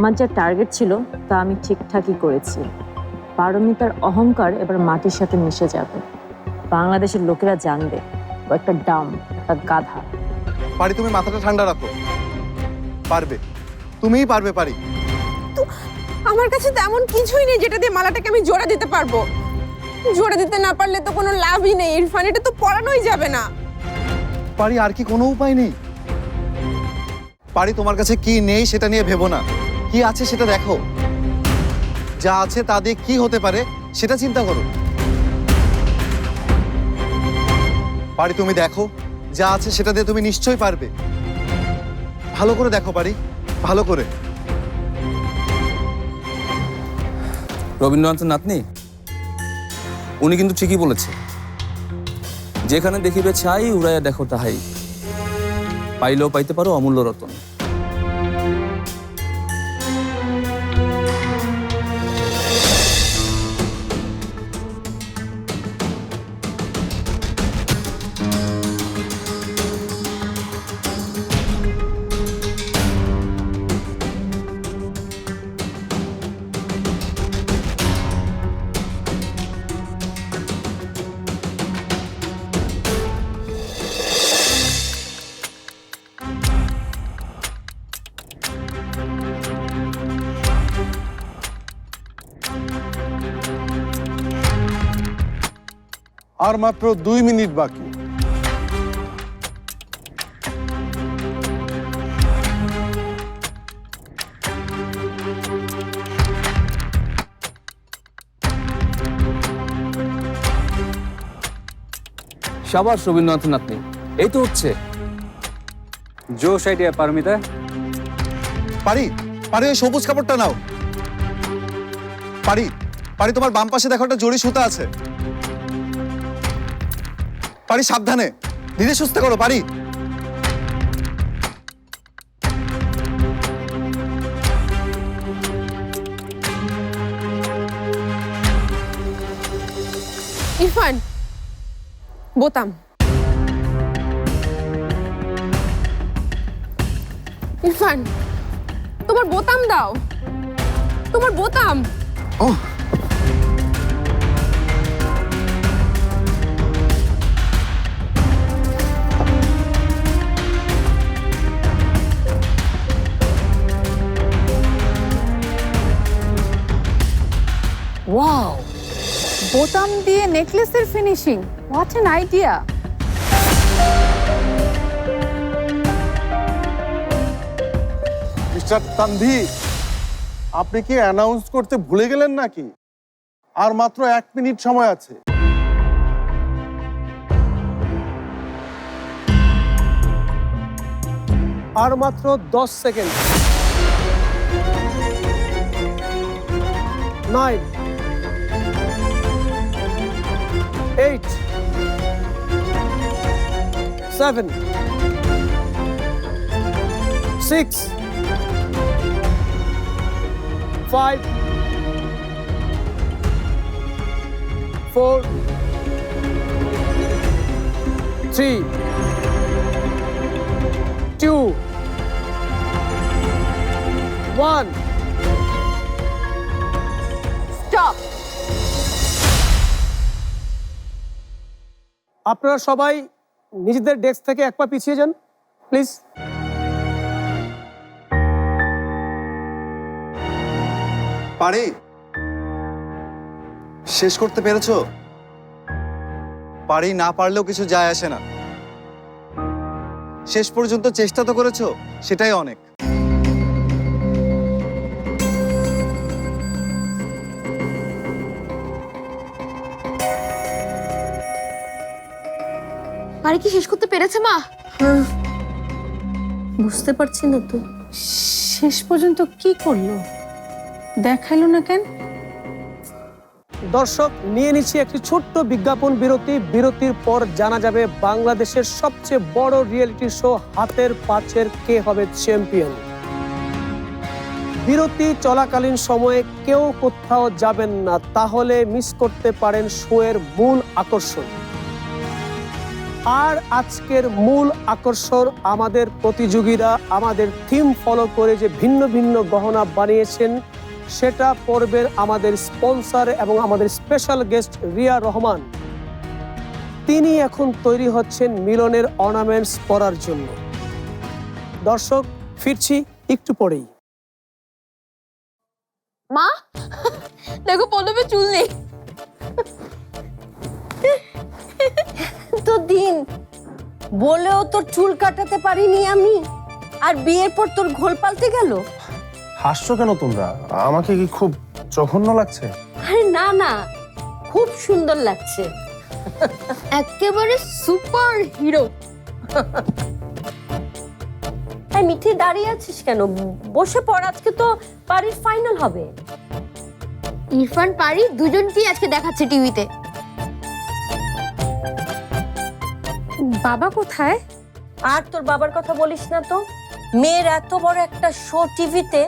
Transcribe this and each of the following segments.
আমার যা টার্গেট ছিল তা আমি ঠিকঠাকই করেছি। পারমিতার অহংকার এবার মাটির সাথে মিশে যাবে। বাংলাদেশের লোকেরা জানবে ও একটা ডাম একটা গাধা। পারি তুমি মাথাটা ঠান্ডা রাখো। পারবে। তুমিই পারবে পারি। আমার কাছে তেমন কিছুই নেই যেটা দিয়ে মালাটাকে আমি জোড়া দিতে পারব। জোড়া দিতে না পারলে তো কোনো লাভই নেই ইরফান। এটা তো পড়ানোই যাবে না। পারি আর কি কোনো উপায় নেই? পারি তোমার কাছে কি নেই সেটা নিয়ে ভেবো না। কি আছে সেটা দেখো। যা আছে তা দিয়ে কি হতে পারে সেটা চিন্তা করো। পারি তুমি দেখো, যা আছে সেটা দিয়ে তুমি নিশ্চয়ই পারবে। ভালো করে দেখো পারি ভালো করে। রবীন্দ্রনাথের নাতনি? উনি কিন্তু ঠিকই বলেছে। যেখানে দেখিবে ছাই, উড়াইয়া দেখো তাহাই। পাইলেও পাইতে পারো অমূল্য রতন। আর মাত্র দুই মিনিট বাকি। সাবাস রবীন্দ্রনাথের নাতনি। এই তো হচ্ছে। জোশ আইডিয়া পারমিতা। পারি পারি ওই সবুজ কাপড়টা নাও। পারি পারি তোমার বাম পাশে দেখো একটা জড়ি সুতা আছে। পারি সাবধানে। ধীরে সুস্থ করো পারি। ইরফান বোতাম। ইরফান তোমার বোতাম দাও। তোমার বোতাম। ও বোতাম দিয়ে নেকলেসের finishing. What an idea mister Tanvi, আপনি কি অ্যানাউন্স করতে ভুলে গেলেন নাকি? আর মাত্র এক মিনিট সময় আছে। আর মাত্র দশ second. Nine eight, seven, six, five, four, three, two, one. আপনারা সবাই নিজেদের ডেস্ক থেকে এক পা পিছিয়ে যান প্লিজ পারি? শেষ করতে পেরেছ? পারি না পারলেও কিছু যায় আসে না। শেষ পর্যন্ত চেষ্টা তো করেছ, সেটাই অনেক। বাড়ি কি শেষ করতে পেরেছে মা? বুঝতে পারছি না তো। শেষ পর্যন্ত কি করল? দেখাইলো না কেন? দর্শক নিয়ে নিচ্ছি একটি ছোট্ট বিজ্ঞাপন বিরতি। বিরতির পর জানা যাবে বাংলাদেশের সবচেয়ে বড় রিয়েলিটি শো হাতের পাঁচের কে হবে চ্যাম্পিয়ন বিরতি চলাকালীন সময়ে কেউ কোথাও যাবেন না তাহলে মিস করতে পারেন শো এর মূল আকর্ষণ। আর আজকের মূল আকর্ষণ আমাদের প্রতিযোগীরা আমাদের থিম ফলো করে যে ভিন্ন ভিন্ন গহনা বানিয়েছেন, সেটা পর্বের আমাদের স্পন্সর এবং আমাদের স্পেশাল গেস্ট রিয়া রহমান। তিনি এখন তৈরি হচ্ছেন মিলনের অর্নামেন্টস পরার জন্য। দর্শক, ফিরছি একটু পরেই। মা, দেখো পল্লবের চুল নেই। দিন বলেও তোর চুল কাটাতে পারিনি আমি? আর বিয়ের পর তোর ঘোল পাল্টে গেল? হাসছো কেন তোমরা? আমাকে কি খুব জঘন্য লাগছে? আরে না না খুব সুন্দর লাগছে। একেবারে সুপার হিরো তাই মিঠি দাঁড়িয়ে আছিস কেন? বসে পড় আজকে তো বাড়ির ফাইনাল হবে। ইরফান পারি দুজনকেই আজকে দেখাচ্ছে টিভিতে বাবা কোথায়? আর তোর বাবার কথা বলিস না তো। মেয়ের এত বড় একটা শো টিভিতে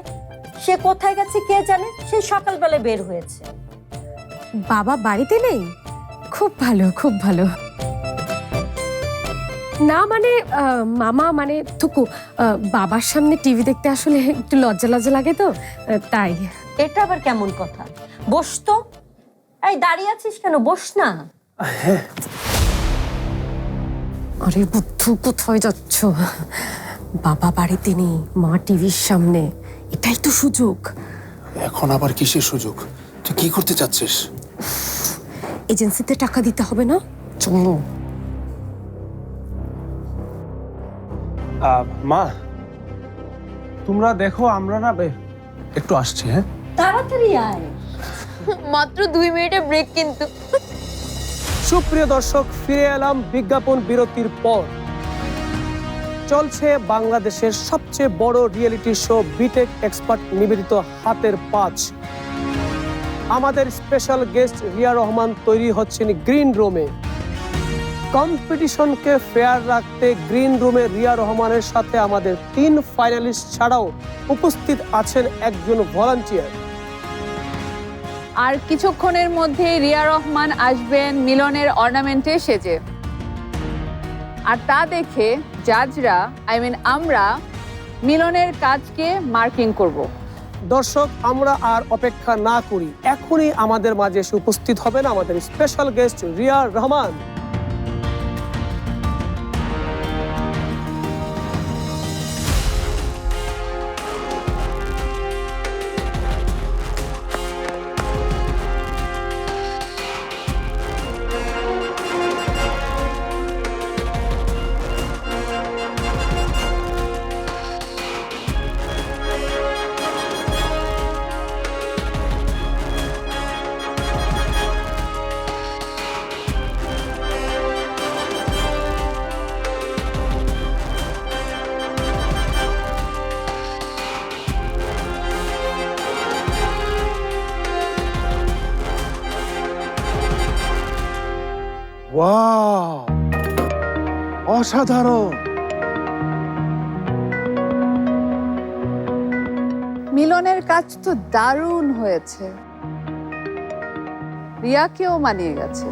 সে কোথায় গেছে কে জানে? সে সকালবেলা বের হয়েছে। বাবা বাড়িতে নেই? খুব ভালো খুব ভালো। না মানে আহ, মামা মানে থুকু আহ, বাবার সামনে টিভি দেখতে আসলে একটু লজ্জা লজ্জা লাগে তো তাই। এটা আবার কেমন কথা? বস তো। এই দাঁড়িয়ে আছিস কেন? বস না। আরে বুদ্ধু কোথায় যাচ্ছ? বাবা বাড়িতে নেই মা টিভির সামনে। এটাই তো সুযোগ। এখন আবার কিসের সুযোগ? তুই কি করতে চাচ্ছিস? এজেন্সিতে টাকা দিতে হবে না? চলো। মা তোমরা দেখো আমরা না বে- একটু আসছি হ্যাঁ? তাড়াতাড়ি আয়। মাত্র দুই মিনিটে ব্রেক কিন্তু। সুপ্রিয় দর্শক, ফিরে এলাম বিজ্ঞাপন বিরতির পর। চলছে বাংলাদেশের সবচেয়ে বড় রিয়েলিটি শো বিটেক এক্সপার্ট নিবেদিত হাতের পাঁচ। আমাদের স্পেশাল গেস্ট রিয়া রহমান তৈরি হচ্ছেন গ্রিন রুমে কম্পিটিশনকে ফেয়ার রাখতে গ্রিন রুমে রিয়া রহমানের সাথে আমাদের তিন ফাইনালিস্ট ছাড়াও উপস্থিত আছেন একজন ভলান্টিয়ার আর কিছুক্ষণের মধ্যে রিয়া রহমান আসবেন মিলনের অর্নামেন্টে সেজে। আর তা দেখে জাজরা আই মিন আমরা, মিলনের কাজকে মার্কিং করব। দর্শক, আমরা আর অপেক্ষা না করি। এখনই আমাদের মাঝে এসে উপস্থিত হবেন আমাদের স্পেশাল গেস্ট রিয়া রহমান। অসাধারণ। মিলনের কাজ তো দারুণ হয়েছে। রিয়াকেও মানিয়ে গেছে।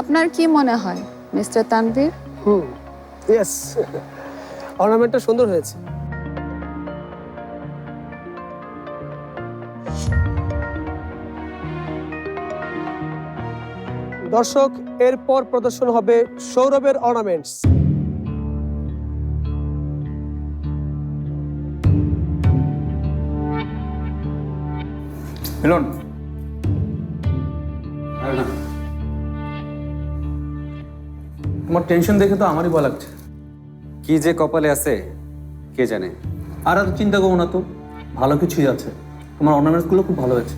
আপনার কি মনে হয় মিস্টার তানভীর? হুম ইয়েস অর্নামেন্টটা সুন্দর হয়েছে। দর্শক এরপর প্রদর্শন হবে সৌরভের অর্নামেন্টস মিলন। তোমার টেনশন দেখে তো আমারই ভয় লাগছে। কি যে কপালে আছে কে জানে? আর এত চিন্তা করো না তো ভালো কিছুই আছে। তোমার অর্নামেন্টসগুলো খুব ভালো হয়েছে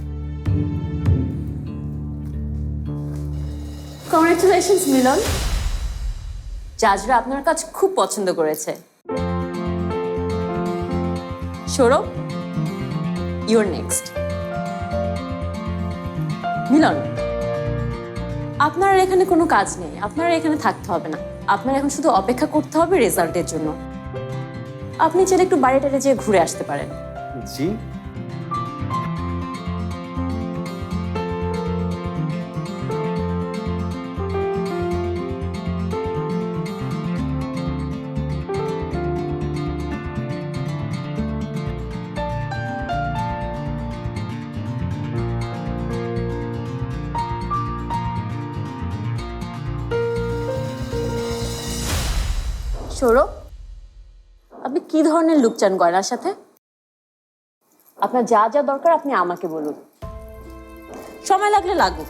কংগ্রেচুলেশনস মিলন। জাজরা আপনার কাজ খুব পছন্দ করেছে। সৌরভ ইউর নেক্সট মিলন আপনার এখানে কোনো কাজ নেই। আপনার এখানে থাকতে হবে না। আপনার এখন শুধু অপেক্ষা করতে হবে রেজাল্টের জন্য। আপনি চাইলে একটু বাইরে টাইরে যেয়ে ঘুরে আসতে পারেন। জি। সৌরভ আপনি কি ধরনের লুক চান গয়নার সাথে? আপনার যা যা দরকার আপনি আমাকে বলুন। সময় লাগলে লাগুক,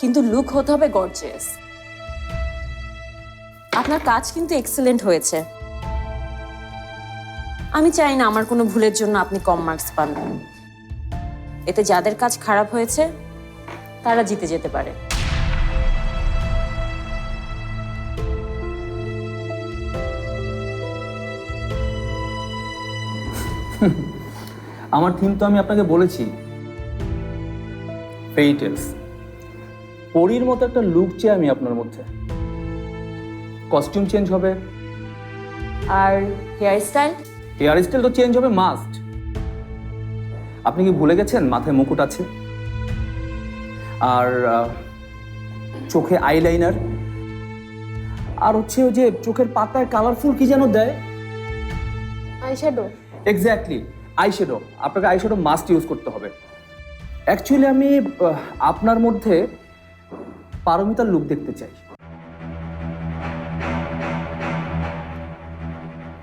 কিন্তু লুক হতে হবে গর্জিয়াস আপনার কাজ কিন্তু এক্সেলেন্ট হয়েছে। আমি চাই না আমার কোনো ভুলের জন্য আপনি কম মার্কস পান। এতে যাদের কাজ খারাপ হয়েছে, তারা জিতে যেতে পারে। আমার থিম তো আমি আপনাকে বলেছি। ফেইটেলস পরীর মতো একটা লুক চাই আমি আপনার মধ্যে। কস্টিউম চেঞ্জ হবে। আর হেয়ার স্টাইল হেয়ার স্টাইল তো চেঞ্জ হবে মাস্ট আপনি কি ভুলে গেছেন? মাথায় মুকুট আছে। আর চোখে আইলাইনার আর হচ্ছে ওই যে চোখের পাতায় কালারফুল কি যেন দেয়? আইশ্যাডো এক্স্যাক্টলি আইশ্যাডো আপনাকে আইশ্যাডো মাস্ট ইউজ করতে হবে। অ্যাকচুয়ালি আমি আপনার মধ্যে পারমিতার লুক দেখতে চাই।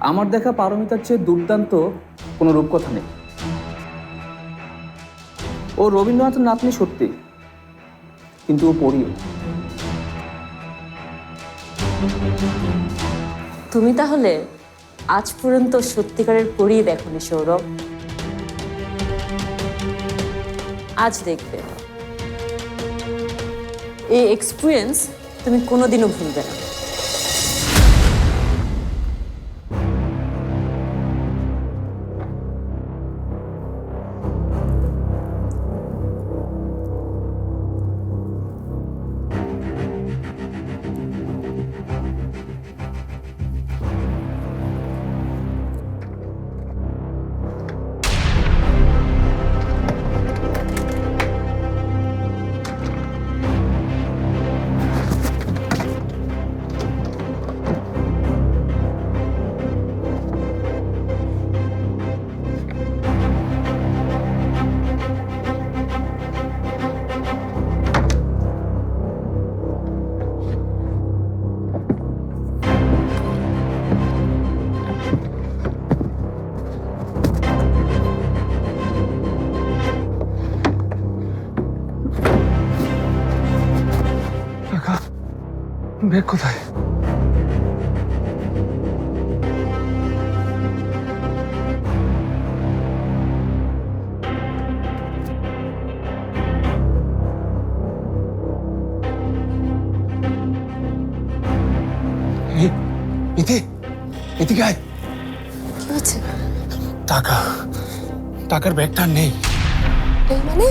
আমার দেখা পারমিতার চেয়ে দুর্দান্ত কোনো রূপকথা নেই। ও রবীন্দ্রনাথের নাতনি সত্যি, কিন্তু ও পড়িও তুমি তাহলে আজ পর্যন্ত সত্যিকারের করিয়ে দেখনি সৌরভ। আজ দেখবে। এই এক্সপিরিয়েন্স তুমি কোনোদিনও ভুলবে না। ব্যাগ কোথায়? ইতি কি হচ্ছে? টাকা টাকার ব্যাগটা নেই। এই মানে?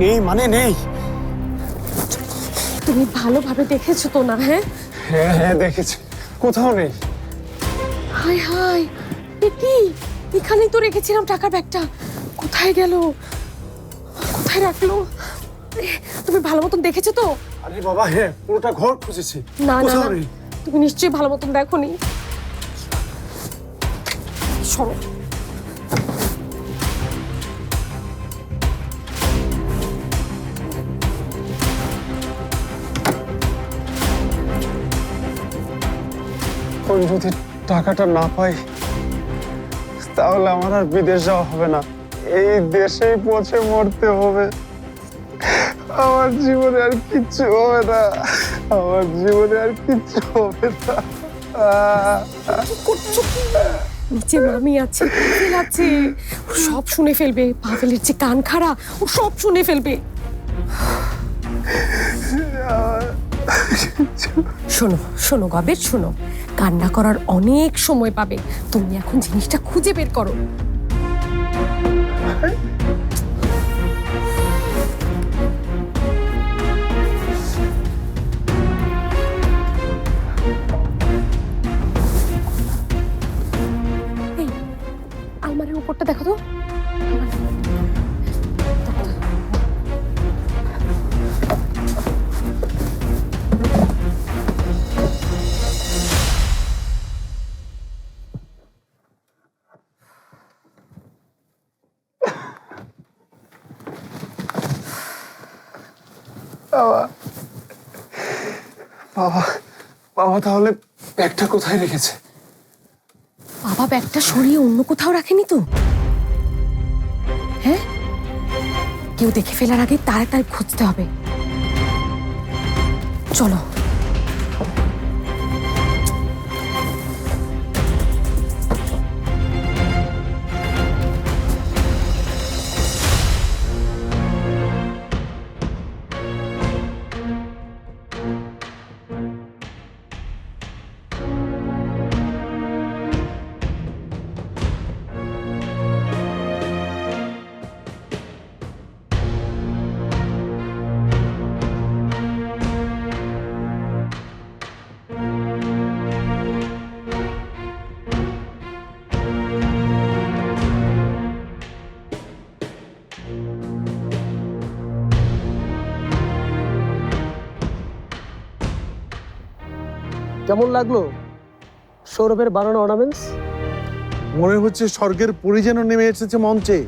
নেই মানে নেই। তুমি ভালোভাবে দেখেছ তো না হ্যাঁ? হ্যাঁ হ্যাঁ দেখেছি। কোথাও নেই। হাই হাই কি? এখানেই তো রেখেছিলাম টাকার ব্যাগটা। কোথায় গেল? কোথায় রাখল? তুমি ভালো মতন দেখেছ তো? আরে বাবা হ্যাঁ পুরোটা ঘর খুঁজেছি। না না তুমি নিশ্চয়ই ভালো মতন দেখোনি। সরো এখন যদি টাকাটা না পাই, তাহলে আমার আর বিদেশ যাওয়া হবে না। এই দেশেই পচে মরতে হবে। আমার জীবনে আর কিচ্ছু হবে না। আমার জীবনে আর কিচ্ছু হবে না। নিচে মামি আছে পাভেল আছে। ও সব শুনে ফেলবে পাভেলের যে কান খাড়া, ও সব শুনে ফেলবে। শোনো শোনো গবের, শোনো। কান্না করার অনেক সময় পাবে। তুমি এখন জিনিসটা খুঁজে বের করো। আলমারির উপরটা দেখো তো। বাবা বাবা তাহলে ব্যাগটা কোথায় রেখেছে? বাবা, ব্যাগটা সরিয়ে অন্য কোথাও রাখেনি তো। হ্যাঁ? কেউ দেখে ফেলার আগে তাড়াতাড়ি খুঁজতে হবে। চলো। কেমন লাগল? সৌরভের বানানো অর্নামেন্টস মনে হচ্ছে স্বর্গের পরি যেন নেমে এসেছে মঞ্চে।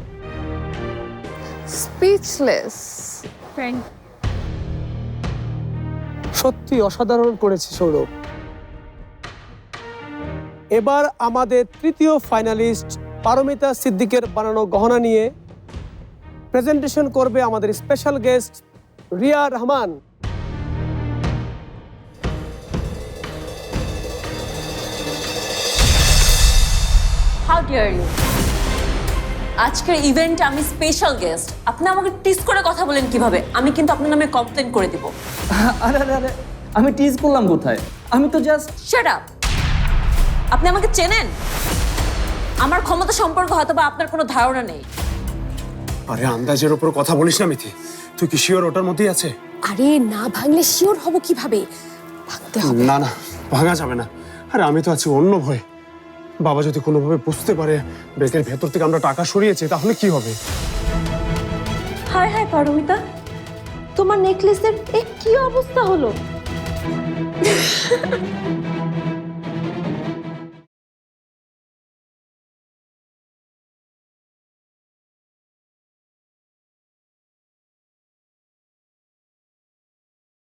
স্পিচলেস সত্যি অসাধারণ করেছে সৌরভ। এবার আমাদের তৃতীয় ফাইনালিস্ট পারমিতা সিদ্দিকের বানানো গহনা নিয়ে প্রেজেন্টেশন করবে আমাদের special guest Riya Rahman. How dear you আজকের ইভেন্টে আমি স্পেশাল গেস্ট আপনি আমাকে টিস করে কথা বলেন কীভাবে? আমি কিন্তু আপনার নামে কমপ্লেন করে দিব। আরে আরে আরে আমি টিজ করলাম কোথায়? আমি তো জাস্ট শাট আপ আপনি আমাকে চেনেন? আমার ক্ষমতা সম্পর্কে হয়তো বা আপনার কোনো ধারণা নেই। আরে আন্দাজের ওপর কথা বলিস না মিথি। তুই কি শিওর ওটার মধ্যেই আছে? আরে না ভাঙলে শিওর হব কীভাবে? ভাঙতে হবে। না না ভাঙা যাবে না। আরে আমি তো আছি অন্য ভয়। বাবা যদি কোনোভাবে বুঝতে পারে ব্যাগের ভেতর থেকে আমরা টাকা সরিয়েছি, তাহলে কি হবে? হায় হায় পারমিতা, তোমার নেকলেসের এ কি অবস্থা হলো?